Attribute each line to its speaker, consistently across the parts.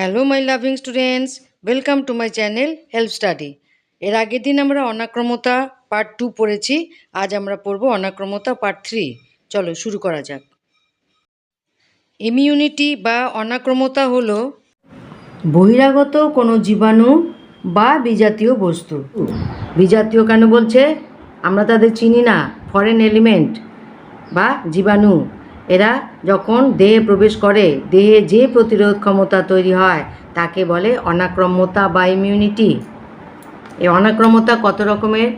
Speaker 1: Hello my loving students welcome to my channel help study এর আগের দিন আমরা অনাক্রমতা পার্ট টু পড়েছি। আজ আমরা পড়ব অনাক্রমতা পার্ট থ্রি চলো, শুরু করা যাক। ইমিউনিটি বা অনাক্রমতা হল বহিরাগত কোনো জীবাণু বা বিজাতীয় বস্তু। বিজাতীয় কেন বলছে? আমরা তাদের চিনি না। ফরেন এলিমেন্ট বা জীবাণু। এরা যখন দেহে প্রবেশ করে, দেহে যে প্রতিরোধ ক্ষমতা তৈরি হয়, তাকে বলে অনাক্রম্যতা বা ইমিউনিটি এই অনাক্রম্যতা কত রকমের?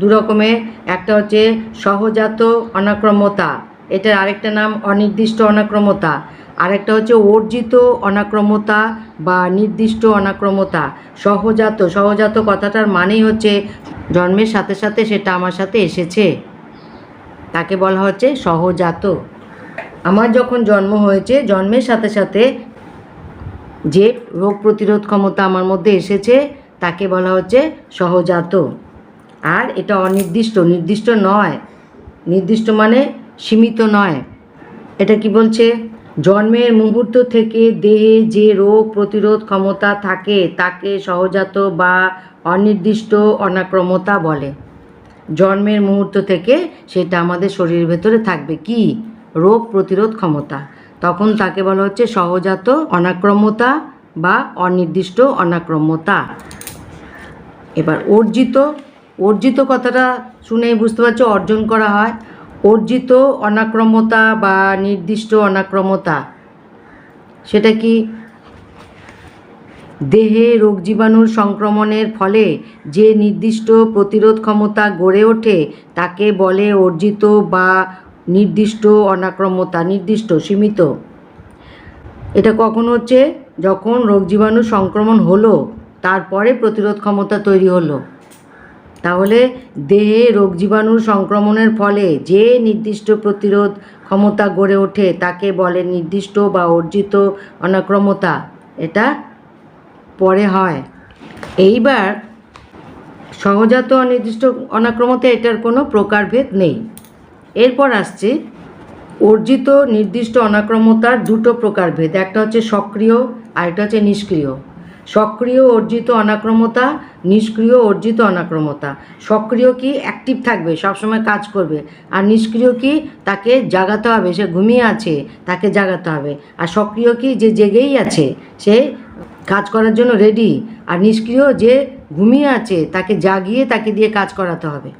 Speaker 1: দু রকমের। একটা হচ্ছে সহজাত অনাক্রম্যতা, এটার আরেকটা নাম অনির্দিষ্ট অনাক্রম্যতা। আরেকটা হচ্ছে অর্জিত অনাক্রম্যতা বা নির্দিষ্ট অনাক্রম্যতা। সহজাত সহজাত কথাটার মানেই হচ্ছে জন্মের সাথে সাথে সেটা আমার সাথে এসেছে। তাকে বলা হচ্ছে সহজাত। আমার যখন জন্ম হয়েছে, জন্মের সাথে সাথে যে রোগ প্রতিরোধ ক্ষমতা আমার মধ্যে এসেছে, তাকে বলা হচ্ছে সহজাত। আর এটা অনির্দিষ্ট, নির্দিষ্ট নয়। নির্দিষ্ট মানে সীমিত নয়। এটা কি বলছে? জন্মের মুহূর্ত থেকে দেহে যে রোগ প্রতিরোধ ক্ষমতা থাকে, তাকে সহজাত বা অনির্দিষ্ট অনাক্রমতা বলে। জন্মের মুহূর্ত থেকে সেটা আমাদের শরীরের ভেতরে থাকবে। কি? রোগ প্রতিরোধ ক্ষমতা। তখন তাকে বলা হচ্ছে সহজাত অনাক্রম্যতা বা অনির্দিষ্ট অনাক্রম্যতা। এবার অর্জিত অর্জিত কথাটা শুনেই বুঝতে পারছ, অর্জন করা হয়। অর্জিত অনাক্রম্যতা বা নির্দিষ্ট অনাক্রম্যতা, সেটা কি দেহে রোগ জীবাণুর সংক্রমণের ফলে যে নির্দিষ্ট প্রতিরোধ ক্ষমতা গড়ে ওঠে, তাকে বলে অর্জিত বা নির্দিষ্ট অনাক্রম্যতা, নির্দিষ্ট, সীমিত। এটা কখন হচ্ছে? যখন রোগ জীবাণু সংক্রমণ হলো, তারপরে প্রতিরোধ ক্ষমতা তৈরি হলো। তাহলে দেহে রোগ জীবাণু সংক্রমণের ফলে যে নির্দিষ্ট প্রতিরোধ ক্ষমতা গড়ে ওঠে, তাকে বলে নির্দিষ্ট বা অর্জিত অনাক্রমতা এটা পরে হয়। এইবার সহজাত অনির্দিষ্ট অনাক্রমতা এটার কোনো প্রকারভেদ নেই। এরপর আসছে। অর্জিত নির্দিষ্ট অনাক্রমতার দুটো প্রকারভেদ, একটা হচ্ছে সক্রিয় আর একটা হচ্ছে নিষ্ক্রিয়। সক্রিয়, অর্জিত অনাক্রমতা, নিষ্ক্রিয়, অর্জিত অনাক্রমতা। সক্রিয় কি অ্যাক্টিভ থাকবে, সবসময় কাজ করবে। আর নিষ্ক্রিয় কি তাকে জাগাতে হবে, সে ঘুমিয়ে আছে, তাকে জাগাতে হবে। আর সক্রিয় কি যে জেগেই আছে, সে কাজ করার জন্য রেডি আর নিষ্ক্রিয় যে ঘুমিয়ে আছে, তাকে জাগিয়ে তাকে দিয়ে কাজ করাতে হবে।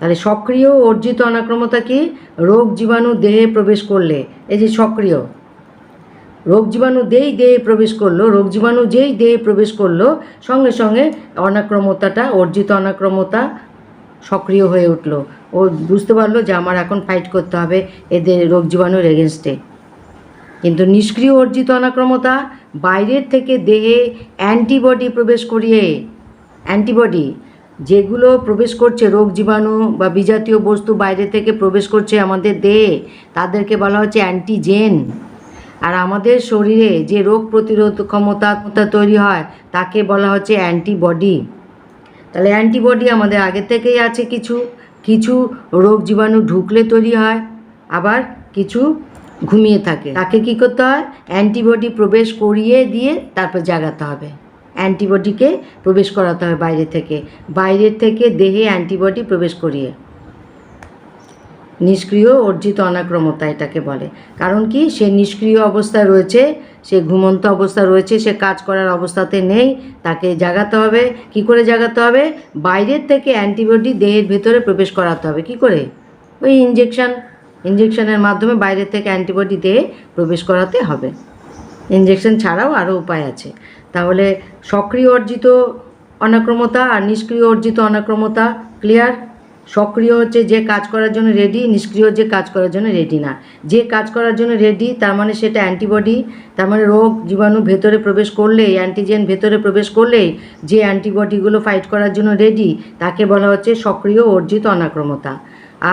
Speaker 1: তাহলে সক্রিয় অর্জিত অনাক্রমতা কি? রোগ জীবাণু দেহে প্রবেশ করলে। এই যে সক্রিয়। রোগ জীবাণু দেই দেহে প্রবেশ করল, রোগ জীবাণু যেই দেহে প্রবেশ করল, সঙ্গে সঙ্গে অনাক্রমতাটা, অর্জিত অনাক্রমতা সক্রিয় হয়ে উঠল। ও বুঝতে পারল যে আমার এখন ফাইট করতে হবে এদের রোগ জীবাণুর এগেনস্টে কিন্তু নিষ্ক্রিয় অর্জিত অনাক্রমতা বাইরের থেকে দেহে অ্যান্টিবডি প্রবেশ করিয়ে অ্যান্টিবডি যেগুলো প্রবেশ করছে রোগ জীবাণু বা বিজাতীয় বস্তু বাইরে থেকে প্রবেশ করছে আমাদের দেহে, তাদেরকে বলা হচ্ছে অ্যান্টিজেন আর আমাদের শরীরে যে রোগ প্রতিরোধ ক্ষমতা তৈরি হয়, তাকে বলা হচ্ছে অ্যান্টিবডি তাহলে অ্যান্টিবডি আমাদের আগে থেকেই আছে কিছু কিছু রোগ জীবাণু ঢুকলে তৈরি হয়, আবার কিছু ঘুমিয়ে থাকে। তাকে কি করতে হয়? অ্যান্টিবডি প্রবেশ করিয়ে দিয়ে তারপর জাগাতে হবে। অ্যান্টিবডিকে প্রবেশ করাতে হবে বাইরে থেকে। বাইরের থেকে দেহে অ্যান্টিবডি প্রবেশ করিয়ে। নিষ্ক্রিয় অর্জিত অনাক্রমতা এটাকে বলে। কারণ কি? সে নিষ্ক্রিয় অবস্থায় রয়েছে, সে ঘুমন্ত অবস্থা রয়েছে, সে কাজ করার অবস্থাতে নেই, তাকে জাগাতে হবে। কি করে জাগাতে হবে? বাইরের থেকে অ্যান্টিবডি দেহের ভেতরে প্রবেশ করাতে হবে। কি করে? ওই ইঞ্জেকশন ইঞ্জেকশনের মাধ্যমে বাইরে থেকে অ্যান্টিবডি দেহে প্রবেশ করাতে হবে। ইঞ্জেকশন ছাড়াও আরও উপায় আছে। তাহলে সক্রিয় অর্জিত অনাক্রমতা আর নিষ্ক্রিয় অর্জিত অনাক্রমতা ক্লিয়ার সক্রিয় হচ্ছে যে কাজ করার জন্য রেডি নিষ্ক্রিয় যে কাজ করার জন্য রেডি না। যে কাজ করার জন্য রেডি তার মানে সেটা অ্যান্টিবডি তার মানে রোগ জীবাণু ভেতরে প্রবেশ করলেই অ্যান্টিজেন ভেতরে প্রবেশ করলেই যে অ্যান্টিবডিগুলো ফাইট করার জন্য রেডি তাকে বলা হচ্ছে সক্রিয় অর্জিত অনাক্রমতা।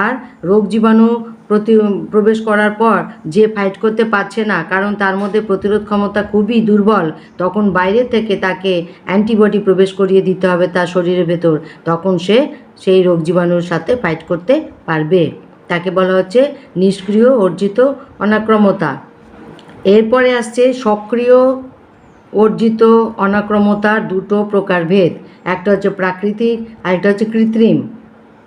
Speaker 1: আর রোগ জীবাণু প্রতি প্রবেশ করার পর যে ফাইট করতে পারছে না, কারণ তার মধ্যে প্রতিরোধ ক্ষমতা খুবই দুর্বল, তখন বাইরে থেকে তাকে অ্যান্টিবডি প্রবেশ করিয়ে দিতে হবে তার শরীরের ভেতর। তখন সে সেই রোগ জীবাণুর সাথে ফাইট করতে পারবে। তাকে বলা হচ্ছে নিষ্ক্রিয়, অর্জিত অনাক্রমতা। এরপরে আসছে সক্রিয়, অর্জিত অনাক্রমতার দুটো প্রকারভেদ একটা হচ্ছে প্রাকৃতিক, আর একটা হচ্ছে কৃত্রিম।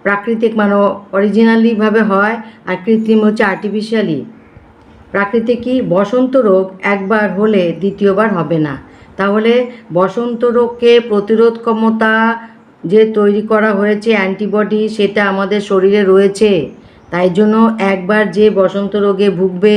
Speaker 1: প্রাকৃতিক মানে অরিজিনালিভাবে হয় আর কৃত্রিম হচ্ছে আর্টিফিশিয়ালি প্রাকৃতিক কি? বসন্ত রোগ একবার হলে দ্বিতীয়বার হবে না। তাহলে বসন্ত রোগকে প্রতিরোধ ক্ষমতা যে তৈরি করা হয়েছে অ্যান্টিবডি সেটা আমাদের শরীরে রয়েছে। তাই জন্য একবার যে বসন্ত রোগে ভুগবে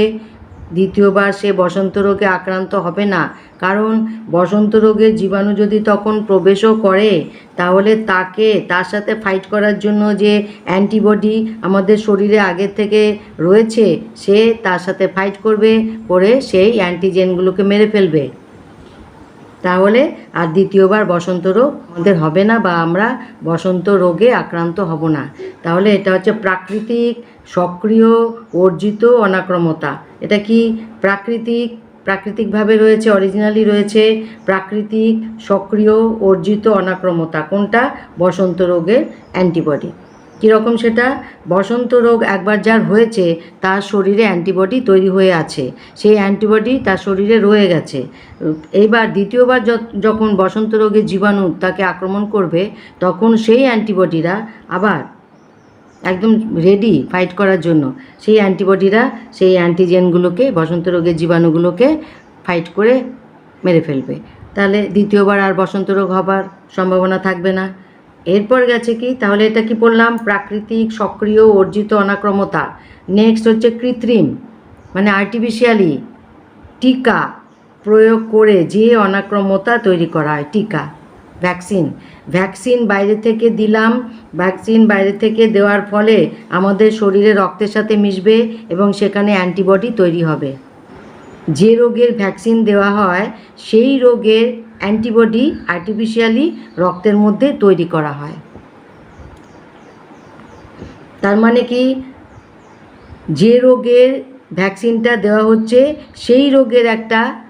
Speaker 1: দ্বিতীয়বার সে বসন্ত রোগে আক্রান্ত হবে না। কারণ বসন্ত রোগের জীবাণু যদি তখন প্রবেশও করে, তাহলে তাকে, তার সাথে ফাইট করার জন্য যে অ্যান্টিবডি আমাদের শরীরে আগের থেকে রয়েছে, সে তার সাথে ফাইট করবে, করে সেই অ্যান্টিজেনগুলোকে মেরে ফেলবে। তাহলে আর দ্বিতীয়বার বসন্ত রোগ আমাদের হবে না বা আমরা বসন্ত রোগে আক্রান্ত হব না। তাহলে এটা হচ্ছে প্রাকৃতিক, সক্রিয়, অর্জিত অনাক্রমতা। এটা কি প্রাকৃতিক, প্রাকৃতিকভাবে রয়েছে অরিজিনালি রয়েছে, প্রাকৃতিক, সক্রিয়, অর্জিত অনাক্রমতা। কোনটা? বসন্ত রোগের অ্যান্টিবডি। কীরকম সেটা? বসন্ত রোগ একবার যার হয়েছে, তার শরীরে অ্যান্টিবডি তৈরি হয়ে আছে। সেই অ্যান্টিবডি তার শরীরে রয়ে গেছে। এইবার দ্বিতীয়বার যখন বসন্ত রোগের জীবাণু তাকে আক্রমণ করবে, তখন সেই অ্যান্টিবডিরা আবার একদম রেডি ফাইট করার জন্য। সেই অ্যান্টিবডিরা সেই অ্যান্টিজেনগুলোকে বসন্ত রোগের জীবাণুগুলোকে ফাইট করে মেরে ফেলবে। তাহলে দ্বিতীয়বার আর বসন্ত রোগ হবার সম্ভাবনা থাকবে না। এরপর গেছে কি? তাহলে এটা কি বললাম? প্রাকৃতিক, সক্রিয়, অর্জিত অনাক্রমতা। নেক্সট হচ্ছে কৃত্রিম মানে আর্টিফিশিয়ালি টিকা প্রয়োগ করে যে অনাক্রমতা তৈরি করা হয়, টিকা ভ্যাকসিন ভ্যাকসিন বাইরে থেকে দিলাম ভ্যাকসিন বাইরে থেকে দেওয়ার ফলে আমাদের শরীরে রক্তের সাথে মিশবে এবং সেখানে অ্যান্টিবডি তৈরি হবে। যে রোগের ভ্যাকসিন দেওয়া হয়, সেই রোগের অ্যান্টিবডি আর্টিফিশিয়ালি রক্তের মধ্যে তৈরি করা হয়। তার মানে কি? যে রোগের ভ্যাকসিনটা দেওয়া হচ্ছে, সেই রোগের একটা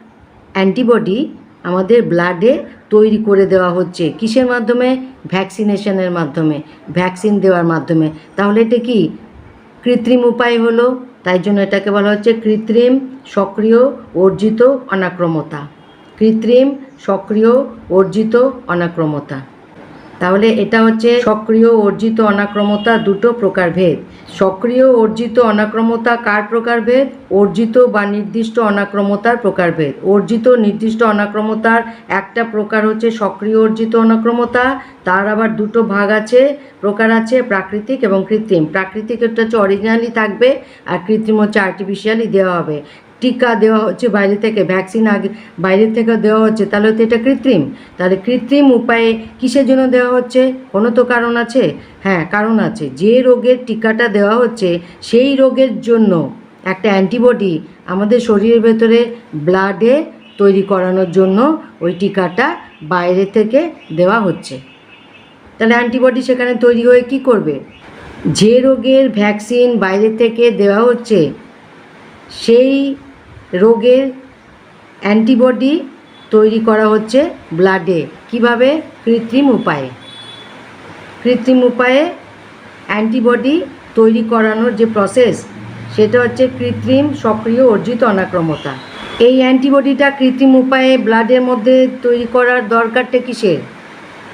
Speaker 1: অ্যান্টিবডি আমাদের ব্লাডে তৈরি করে দেওয়া হচ্ছে। কিসের মাধ্যমে? ভ্যাকসিনেশনের মাধ্যমে, ভ্যাকসিন দেওয়ার মাধ্যমে। তাহলে এটা কি? কৃত্রিম উপায় হলো। তাই জন্য এটাকে বলা হচ্ছে কৃত্রিম, সক্রিয়, অর্জিত, অনাক্রমতা। কৃত্রিম, সক্রিয়, অর্জিত অনাক্রমতা। তাহলে এটা হচ্ছে সক্রিয়, অর্জিত অনাক্রমতা দুটো প্রকারভেদ সক্রিয়, অর্জিত অনাক্রমতা কার প্রকারভেদ অর্জিত বা নির্দিষ্ট অনাক্রমতার প্রকারভেদ অর্জিত, নির্দিষ্ট অনাক্রমতার একটা প্রকার হচ্ছে সক্রিয়, অর্জিত অনাক্রমতা। তার আবার দুটো ভাগ আছে, প্রকার আছে প্রাকৃতিক এবং কৃত্রিম। প্রাকৃতিক একটা হচ্ছে অরিজিনালি থাকবে আর কৃত্রিম হচ্ছে আর্টিফিশিয়ালি দেওয়া হবে। টিকা দেওয়া হচ্ছে বাইরে থেকে ভ্যাকসিন আগে বাইরে থেকে দেওয়া হচ্ছে, তাহলে তো এটা কৃত্রিম। তাহলে কৃত্রিম উপায়ে কিসের জন্য দেওয়া হচ্ছে? কোনো তো কারণ আছে। হ্যাঁ কারণ আছে। যে রোগের টিকাটা দেওয়া হচ্ছে, সেই রোগের জন্য একটা অ্যান্টিবডি আমাদের শরীরের ভেতরে ব্লাডে তৈরি করানোর জন্য ওই টিকাটা বাইরে থেকে দেওয়া হচ্ছে। তাহলে অ্যান্টিবডি সেখানে তৈরি হয়ে কি করবে? যে রোগের ভ্যাকসিন বাইরে থেকে দেওয়া হচ্ছে, সেই রোগের অ্যান্টিবডি তৈরি করা হচ্ছে ব্লাডে। কীভাবে? কৃত্রিম উপায়ে। কৃত্রিম উপায়ে অ্যান্টিবডি তৈরি করানোর যে প্রসেস, সেটা হচ্ছে কৃত্রিম সক্রিয় অর্জিত অনাক্রমতা। এই অ্যান্টিবডিটা কৃত্রিম উপায়ে ব্লাডের মধ্যে তৈরি করার দরকারটা কিসের?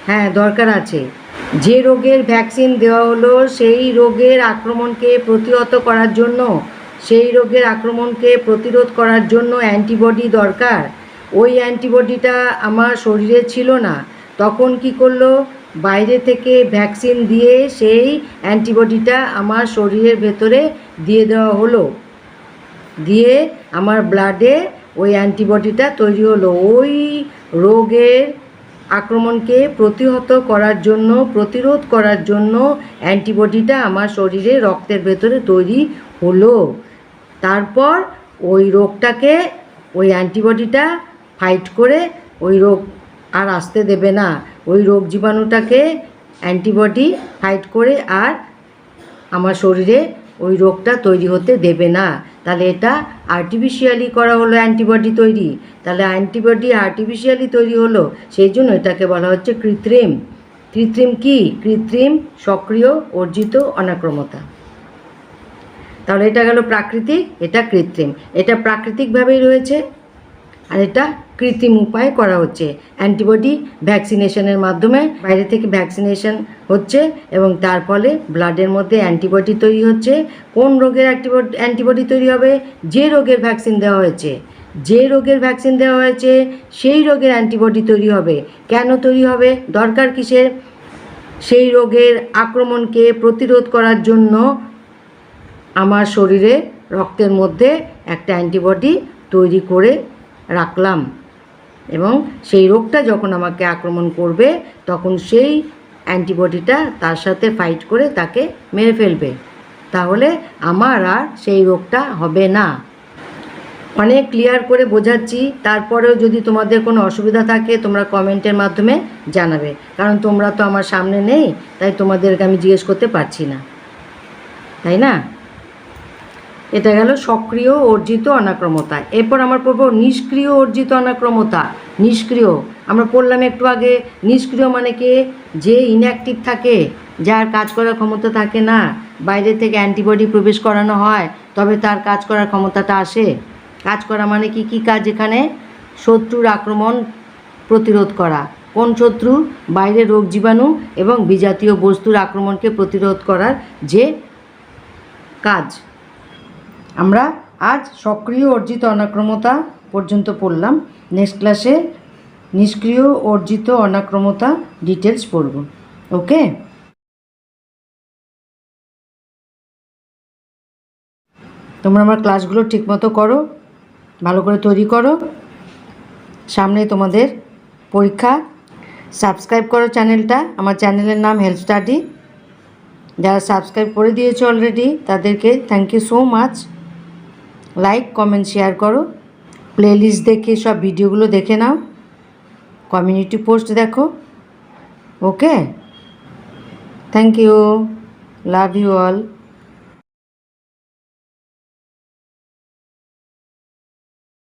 Speaker 1: হ্যাঁ দরকার আছে। যে রোগের ভ্যাকসিন দেওয়া হলো, সেই রোগের আক্রমণকে প্রতিহত করার জন্য সেই রোগের আক্রমণকে প্রতিরোধ করার জন্য অ্যান্টিবডি দরকার। ওই অ্যান্টিবডিটা আমার শরীরে ছিল না। তখন কি করল? বাইরে থেকে ভ্যাকসিন দিয়ে সেই অ্যান্টিবডিটা আমার শরীরের ভেতরে দিয়ে দেওয়া হলো। দিয়ে আমার ব্লাডে ওই অ্যান্টিবডিটা তৈরি হলো। ওই রোগের আক্রমণকে প্রতিহত করার জন্য, প্রতিরোধ করার জন্য অ্যান্টিবডিটা আমার শরীরে রক্তের ভেতরে তৈরি হলো। তারপর ওই রোগটাকে ওই অ্যান্টিবডিটা ফাইট করে ওই রোগ আর আসতে দেবে না। ওই রোগ জীবাণুটাকে অ্যান্টিবডি ফাইট করে আর আমার শরীরে ওই রোগটা তৈরি হতে দেবে না। তাহলে এটা আর্টিফিশিয়ালি করা হলো অ্যান্টিবডি তৈরি। তাহলে অ্যান্টিবডি আর্টিফিশিয়ালি তৈরি হলো, সেই জন্য এটাকে বলা হচ্ছে কৃত্রিম। কৃত্রিম কি? কৃত্রিম সক্রিয়, অর্জিত অনাক্রমতা। তাহলে এটা গেল প্রাকৃতিক, এটা কৃত্রিম। এটা প্রাকৃতিকভাবেই রয়েছে আর এটা কৃত্রিম উপায়ে করা হচ্ছে। অ্যান্টিবডি ভ্যাকসিনেশনের মাধ্যমে বাইরে থেকে ভ্যাকসিনেশন হচ্ছে এবং তার ফলে ব্লাডের মধ্যে অ্যান্টিবডি তৈরি হচ্ছে। কোন রোগের অ্যান্টিবডি তৈরি হবে? যে রোগের ভ্যাকসিন দেওয়া হয়েছে। যে রোগের ভ্যাকসিন দেওয়া হয়েছে, সেই রোগের অ্যান্টিবডি তৈরি হবে। কেন তৈরি হবে? দরকার কিসের? সেই রোগের আক্রমণকে প্রতিরোধ করার জন্য আমার শরীরে রক্তের মধ্যে একটা অ্যান্টিবডি তৈরি করে রাখলাম এবং সেই রোগটা যখন আমাকে আক্রমণ করবে, তখন সেই অ্যান্টিবডিটা তার সাথে ফাইট করে তাকে মেরে ফেলবে। তাহলে আমার আর সেই রোগটা হবে না। অনেক ক্লিয়ার করে বোঝাচ্ছি, তারপরেও যদি তোমাদের কোনো অসুবিধা থাকে, তোমরা কমেন্টের মাধ্যমে জানাবে। কারণ তোমরা তো আমার সামনে নেই, তাই তোমাদেরকে আমি জিজ্ঞেস করতে পারছি না। তাই না? এটা গেল সক্রিয় অর্জিত অনাক্রমতা। এরপর আমার পড়ব নিষ্ক্রিয় অর্জিত অনাক্রমতা। নিষ্ক্রিয়, আমরা পড়লাম একটু আগে, নিষ্ক্রিয় মানে কে? যে ইনঅ্যাক্টিভ থাকে, যার কাজ করার ক্ষমতা থাকে না, বাইরে থেকে অ্যান্টিবডি প্রবেশ করানো হয়, তবে তার কাজ করার ক্ষমতাটা আসে। কাজ করা মানে কি কি কাজ এখানে? শত্রুর আক্রমণ প্রতিরোধ করা। কোন শত্রু? বাইরে রোগ জীবাণু এবং বিজাতীয় বস্তুর আক্রমণকে প্রতিরোধ করার যে কাজ। আমরা আজ সক্রিয় অর্জিত অনাক্রমতা পর্যন্ত পড়লাম। নেক্সট ক্লাসে নিষ্ক্রিয় অর্জিত অনাক্রমতা ডিটেলস পড়ব। ওকে? তোমরা আমার ক্লাসগুলো ঠিকমতো করো, ভালো করে তৈরি করো। সামনে তোমাদের পরীক্ষা। সাবস্ক্রাইব করো চ্যানেলটা। আমার চ্যানেলের নাম হেলথ স্টাডি। যারা সাবস্ক্রাইব করে দিয়েছ অলরেডি, তাদেরকে thank you so much like comment share করো। প্লেলিস্ট দেখে সব ভিডিওগুলো দেখে নাও। কমিউনিটি পোস্ট দেখো। Okay thank you love you all